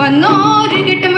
വന്നോരു കിട്ടും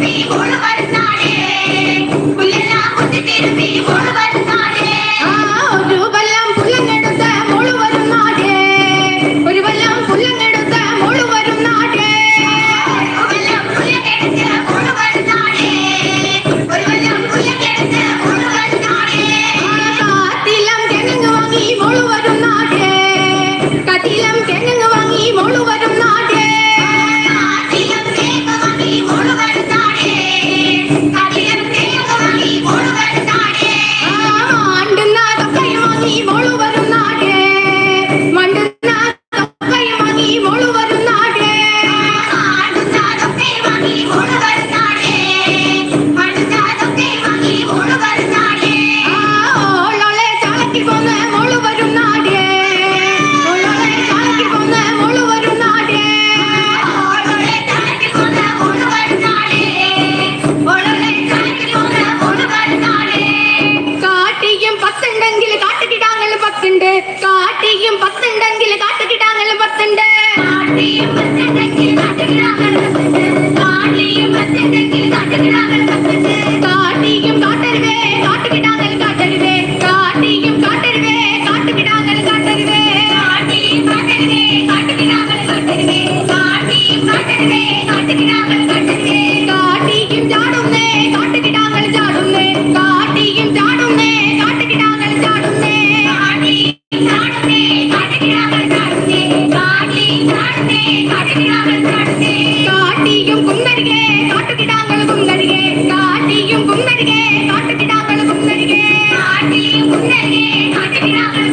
¡Sí, por favor! சடங்கில காத்துக்கிட்டாங்கல்ல பத்துண்டு ஆடியும் சடங்கில் காட்டுகிறாங்க பத்துண்டு ஆடியும் சடங்கில் காட்டுகிறாங்க பத்துண்டு Thank you.